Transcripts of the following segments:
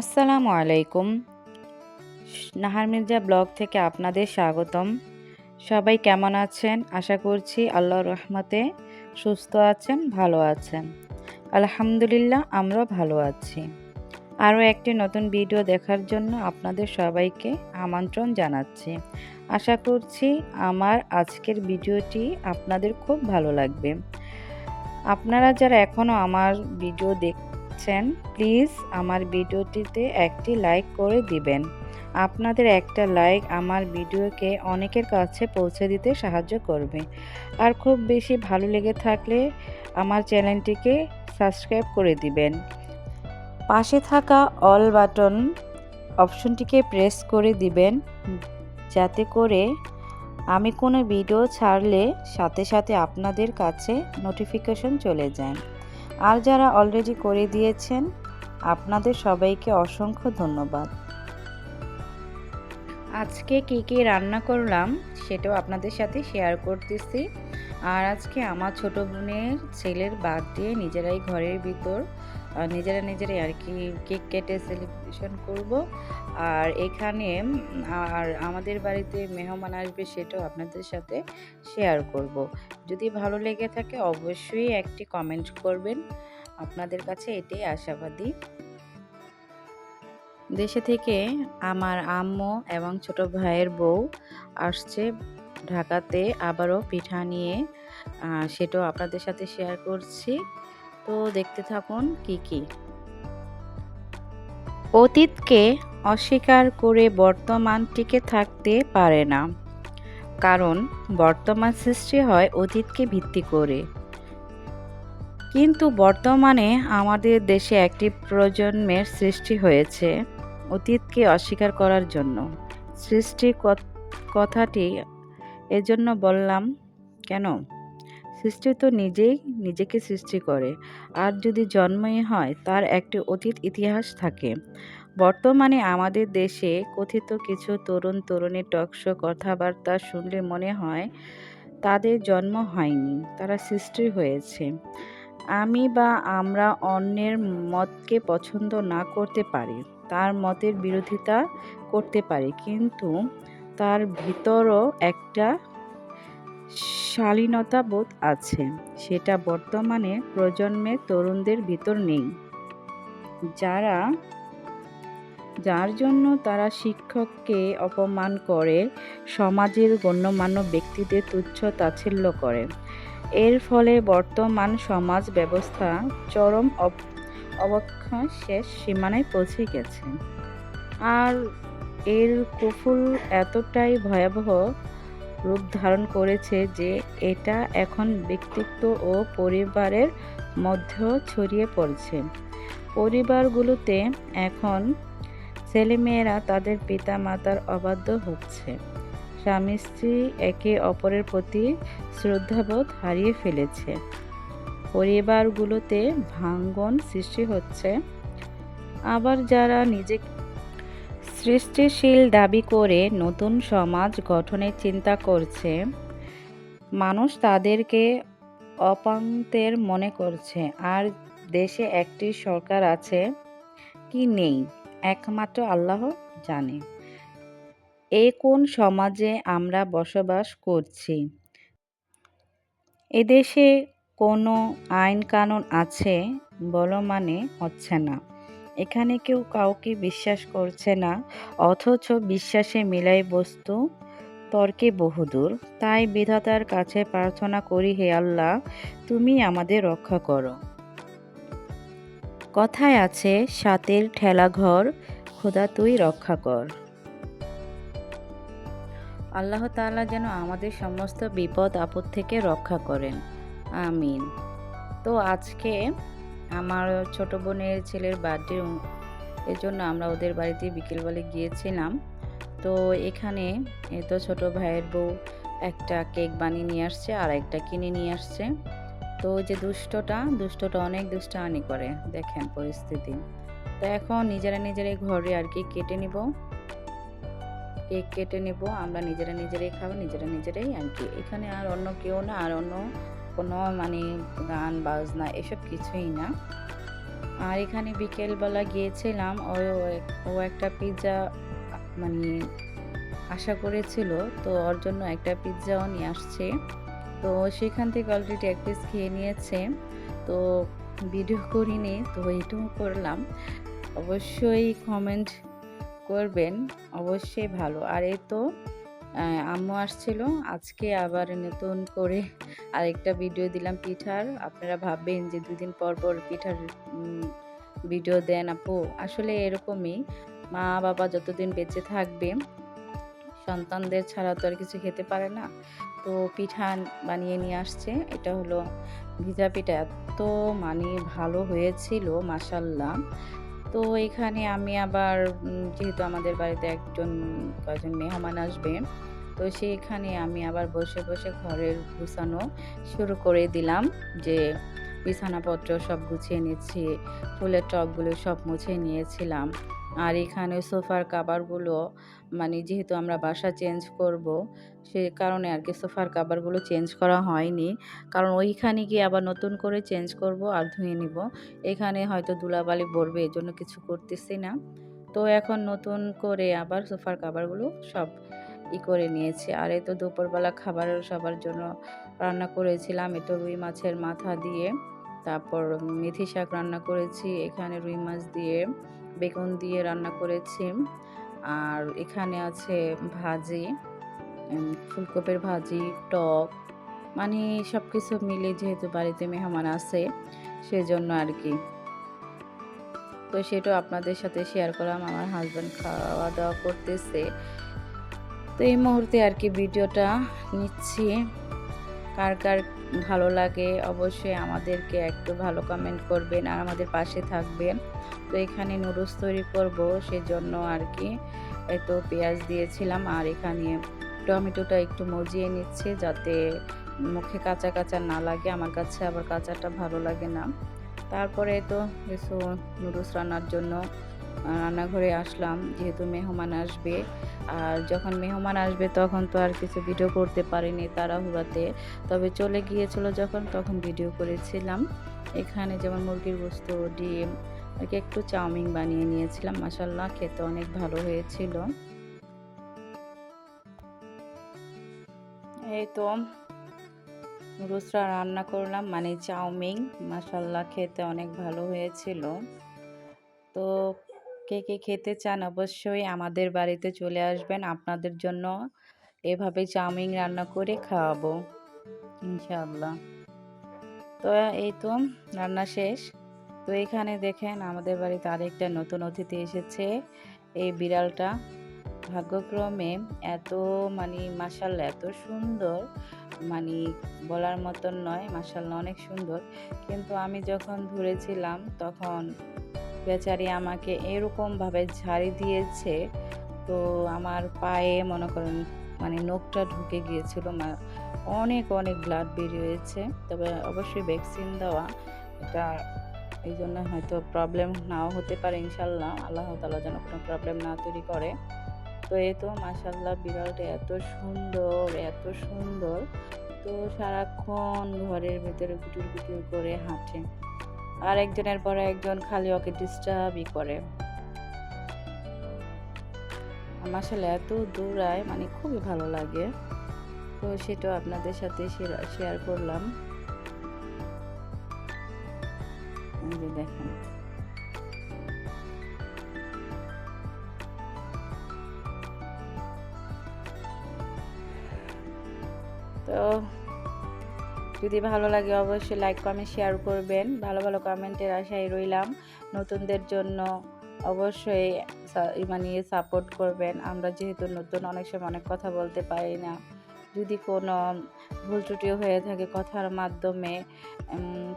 আসসালামু আলাইকুম। নাহার মির্জা ব্লগ থেকে আপনাদের স্বাগতম। সবাই কেমন আছেন? আশা করছি আল্লাহর রহমতে সুস্থ আছেন, ভালো আছেন। আলহামদুলিল্লাহ আমরা ভালো আছি। আরও একটি নতুন ভিডিও দেখার জন্য আপনাদের সবাইকে আমন্ত্রণ জানাচ্ছি। আশা করছি আমার আজকের ভিডিওটি আপনাদের খুব ভালো লাগবে। আপনারা যারা এখনও আমার ভিডিও দেখ দেখছেন প্লিজ আমার ভিডিওটিতে একটি লাইক করে দিবেন। আপনাদের একটা লাইক আমার ভিডিওকে অনেকের কাছে পৌঁছে দিতে সাহায্য করবে। আর খুব বেশি ভালো লেগে থাকলে আমার চ্যানেলটিকে সাবস্ক্রাইব করে দিবেন। পাশে থাকা অল বাটন অপশনটিকে প্রেস করে দিবেন, যাতে করে আমি কোনো ভিডিও ছাড়লে সাথে সাথে আপনাদের কাছে নোটিফিকেশন চলে যায়। আর যারা অলরেডি করে দিয়েছেন, আপনাদের সবাইকে অসংখ্য ধন্যবাদ। আজকে কি কি রান্না করলাম, সেটাও আপনাদের সাথে শেয়ার করতেছি। আর আজকে আমার ছোট বোনের ছেলের বাদ দিয়ে নিজেরাই ঘরের ভিতর। নিজেরা নিজেরাই আর কি কেক কেটে সেলিব্রেশন করব। আর এখানে, আর আমাদের বাড়িতে মেহমান আসবে সেটাও আপনাদের সাথে শেয়ার করব। যদি ভালো লেগে থাকে অবশ্যই একটি কমেন্ট করবেন। আপনাদের কাছে এটাই আশাবাদী। দেশে থেকে আমার আম্মু এবং ছোট ভাইয়ের বউ আসছে ঢাকাতে, আবারও পিঠা নিয়ে। সেটাও আপনাদের সাথে শেয়ার করছি। তো দেখতে থাকুন কি কি। অতীতকে অস্বীকার করে বর্তমান টিকে থাকতে পারে না। কারণ বর্তমান সৃষ্টি হয় অতীতকে ভিত্তি করে। কিন্তু বর্তমানে আমাদের দেশে একটি প্রজন্মের সৃষ্টি হয়েছে অতীতকে অস্বীকার করার জন্য। সৃষ্টি কথাটি এজন্য বললাম, কেন? সৃষ্টি তো নিজেই নিজেকে সৃষ্টি করে। আর যদি জন্মই হয়, তার একটি অতীত ইতিহাস থাকে। বর্তমানে আমাদের দেশে কথিত কিছু তরুণ তরুণী টকশো কথাবার্তা শুনলে মনে হয়, তাদের জন্ম হয়নি, তারা সৃষ্টি হয়েছে। আমি বা আমরা অন্যের মতকে পছন্দ না করতে পারি, তার মতের বিরোধিতা করতে পারি, কিন্তু তার ভিতরও একটা শালীনতা বোধ আছে। সেটা বর্তমানে প্রজন্মের তরুণদের ভিতর নেই। যারা, যার জন্য তারা শিক্ষককে অপমান করে, সমাজের গণ্যমান্য ব্যক্তিদের তুচ্ছ তাচ্ছিল্য করে। এর ফলে বর্তমান সমাজ ব্যবস্থা চরম অবক্ষা শেষ সীমানায় পৌঁছে গেছে। আর এর কুফুল এতটাই ভয়াবহ রূপ ধারণ করেছে যে এটা এখন ব্যক্তিত্ব ও পরিবারের মধ্যেও ছড়িয়ে পড়ছে। পরিবারগুলোতে এখন ছেলেমেয়েরা তাদের পিতা মাতার অবাধ্য হচ্ছে। স্বামী, স্ত্রী একে অপরের প্রতি শ্রদ্ধাবোধ হারিয়ে ফেলেছে। পরিবারগুলোতে ভাঙ্গন সৃষ্টি হচ্ছে। আবার যারা নিজে সৃষ্টিশীল দাবি করে নতুন সমাজ গঠনের চিন্তা করছে। মানুষ তাদেরকে অপান্তের মনে করছে। আর দেশে একটি সরকার আছে কি নেই, একমাত্র আল্লাহ জানে। এ কোন সমাজে আমরা বসবাস করছি? এদেশে কোনো আইন কানুন আছে বলো মানে হচ্ছে না। এখানে কেউ কাউকে বিশ্বাস করছে না, অথচ বিশ্বাসে মিলাই বস্তু, তর্কে বহুদূর। তাই বিধাতার কাছে প্রার্থনা করি হে আল্লাহ, তুমি আমাদের রক্ষা করো। কথায় আছে, সাতের ঠেলাঘর খোদা তুই রক্ষা কর। আল্লাহ তাআলা যেন আমাদের সমস্ত বিপদ, আপদ থেকে রক্ষা করেন। আমিন। তো আজকে আমার ছোট বোনের ছেলের বার্থডে এর জন্য আমরা ওদের বাড়িতে বিকেলবেলা গিয়েছিলাম। তো এখানে তো ছোট ভাইয়ের বউ একটা কেক বানিয়ে নিয়ে আসছে, আর একটা কিনে নিয়ে আসছে। তো যে দুষ্টটা দুষ্টটা অনেক দুষ্টানি করে, দেখেন পরিস্থিতি। তো এখন নিজেরা নিজেরাই ঘরে আর কি কেটে নিব। কেক কেটে নেব, আমরা নিজেরা নিজেরাই খাব, নিজেরা নিজেরাই আর কি। এখানে আর অন্য কেউ না, আর অন্য কোনো মানে গান, বাজনা, এসব কিছুই না। আর এখানে বিকেলবেলা গিয়েছিলাম, ও ও একটা পিৎজা মানে আশা করেছিল, তো ওর জন্য একটা পিৎজাও নিয়ে আসছে। তো সেখান থেকে অলরেডি এক পিস খেয়ে নিয়েছে। তো ভিডিও করিনি, তো এটাও করলাম। অবশ্যই কমেন্ট করবেন, অবশ্যই ভালো। আর এই তো আম্মু আসছিল। আজকে আবার নতুন করে আরেকটা ভিডিও দিলাম পিঠার। আপনারা ভাববেন যে দুদিন পর পর পিঠার ভিডিও দেন আপু। আসলে এরকমই। মা, বাবা যতদিন বেঁচে থাকবে, সন্তানদের ছাড়া তো আর কিছু খেতে পারে না। তো পিঠা বানিয়ে নিয়ে আসছে। এটা হলো ভিজা পিঠা। এত মানে ভালো হয়েছিল মাসাল্লাহ তো এখানে আমি আবার যেহেতু আমাদের বাড়িতে একজন, কয়েকজন মেহমান আসবে, তো সেইখানে আমি আবার বসে বসে ঘরের গুছানো শুরু করে দিলাম যে বিছানাপত্র সব গুছিয়ে নিচ্ছি, ফুলের টপগুলো সব মুছে নিয়েছিলাম। আর এখানে সোফার কাভারগুলো মানে যেহেতু আমরা বাসা চেঞ্জ করব, সে কারণে আর কি সোফার কাভারগুলো চেঞ্জ করা হয়নি। কারণ ওইখানে গিয়ে আবার নতুন করে চেঞ্জ করব আর ধুয়ে নিব। এখানে হয়তো ধুলাবালি পড়বে এই জন্য কিছু করতেছি না। তো এখন নতুন করে আবার সোফার কাভারগুলো সব ই করে নিয়েছি। আর এই তো দুপুরবেলা খাবার সবার জন্য রান্না করেছিলাম এ তো রুই মাছের মাথা দিয়ে। তারপর মেথি শাক রান্না করেছি, এখানে রুই মাছ দিয়ে। বেগুন দিয়ে রান্না করেছি। আর এখানে আছে ভাজি ফুলকপির ভাজি, টক মানে সব কিছু মিলে যেহেতু বাড়িতে মেহমান আছে, সেজন্য আর কি। তো সেটাও আপনাদের সাথে শেয়ার করলাম, আমার হাজব্যান্ড খাওয়া দাওয়া করতেছে। তো এই মুহূর্তে আর কি ভিডিওটা নিচ্ছি। কার কার ভালো লাগে, অবশ্যই আমাদেরকে একটু ভালো কমেন্ট করবেন আর আমাদের পাশে থাকবেন। তো এখানে নুডলস তৈরি করব, সেজন্য আর কি। তো পেঁয়াজ দিয়েছিলাম আর এখানে টমেটোটা একটু মজিয়ে নিচ্ছে যাতে মুখে কাঁচা কাঁচা না লাগে। আমার কাছে আবার কাঁচাটা ভালো লাগে না। তারপরে তো কিছু নুডলস রান্নার জন্য রান্নাঘরে আসলাম, যেহেতু মেহমান আসবে। আর যখন মেহমান আসবে তখন তো আর কিছু ভিডিও করতে পারিনি তাড়াহুড়াতে। তবে চলে গিয়েছিল যখন, তখন ভিডিও করেছিলাম। এখানে যেমন মুরগির গোস্ত, ডিম, আর একটু চাউমিন বানিয়ে নিয়েছিলাম। মাসাল্লাহ খেতে অনেক ভালো হয়েছিল। এই তো রুসরা রান্না করলাম মানে চাউমিন। মাসাল্লাহ খেতে অনেক ভালো হয়েছিল। তো কে কে খেতে চান অবশ্যই আমাদের বাড়িতে চলে আসবেন। আপনাদের জন্য এভাবে চাউমিন রান্না করে খাওয়াবো। ইনশাআল্লাহ। তো এই তো রান্না শেষ। তো এখানে দেখেন আমাদের বাড়িতে আরেকটা নতুন অতিথি এসেছে। এই বিড়ালটা ভাগ্যক্রমে এত মানে মাসাল্লাহ এত সুন্দর। মানে বলার মতন নয় মাসাল্লাহ অনেক সুন্দর। কিন্তু আমি যখন ধরেছিলাম তখন বেচারি আমাকে এরকমভাবে ঝাড়ি দিয়েছে, তো আমার পায়ে মনে করেন মানে নখটা ঢুকে গিয়েছিল অনেক অনেক ব্লাড বেরিয়েছে। তবে অবশ্যই ভ্যাকসিন দেওয়া, এটা এই জন্য হয়তো প্রবলেম নাও হতে পারে ইনশাল্লাহ। আল্লাহ তালা যেন কোনো প্রবলেম না তৈরি করে। তো এ তো মাসাল্লাহ বিড়ালটা এত সুন্দর এত সুন্দর। তো সারাক্ষণ ঘরের ভিতরে গুটুর গুটুর করে হাঁটে। আর একজনের পরে একজন খালি ওকে ডিস্টার্বই করে। আমার আসলে এত দৌড়ায় মানে খুবই ভালো লাগে। তো সেটাও আপনাদের সাথে শেয়ার করলাম। দেখেন। তো যদি ভালো লাগে অবশ্যই লাইক কমেন্ট শেয়ার করবেন। ভালো ভালো কমেন্টের আশায় রইলাম। নতুনদের জন্য অবশ্যই মানে সাপোর্ট করবেন। আমরা যেহেতু নতুন, অনেক সময় অনেক কথা বলতে পারি না। যদি কোনো ভুল ত্রুটিও হয়ে থাকে কথার মাধ্যমে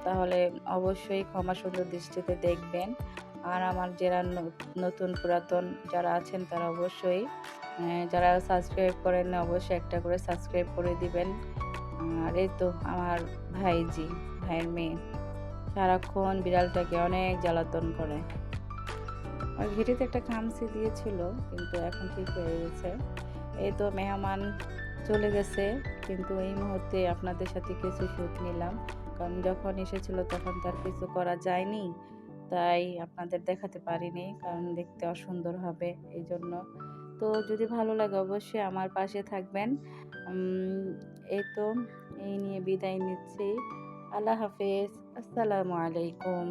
তাহলে অবশ্যই ক্ষমা সুন্দর দৃষ্টিতে দেখবেন। আর আমার যারা নতুন পুরাতন যারা আছেন, তারা অবশ্যই যারা সাবস্ক্রাইব করেন না অবশ্যই একটা করে সাবস্ক্রাইব করে দিবেন। আর এই তো আমার ভাইজি, ভাইয়ের মেয়ে। সারাক্ষণ বিড়ালটাকে অনেক জ্বালাতন করে। আর ঘিটিতে একটা খামসি দিয়েছিল, কিন্তু এখন ঠিক হয়ে গেছে। এই তো মেহমান চলে গেছে, কিন্তু এই মুহূর্তে আপনাদের সাথে কিছু শ্যুট নিলাম। কারণ যখন এসেছিল তখন তার কিছু করা যায়নি, তাই আপনাদের দেখাতে পারিনি, কারণ দেখতে অসুন্দর হবে এই জন্য তো যদি ভালো লাগে অবশ্যই আমার পাশে থাকবেন। এই তো এই নিয়ে বিদায় নিচ্ছি। আল্লাহ হাফেজ। আসসালামু আলাইকুম।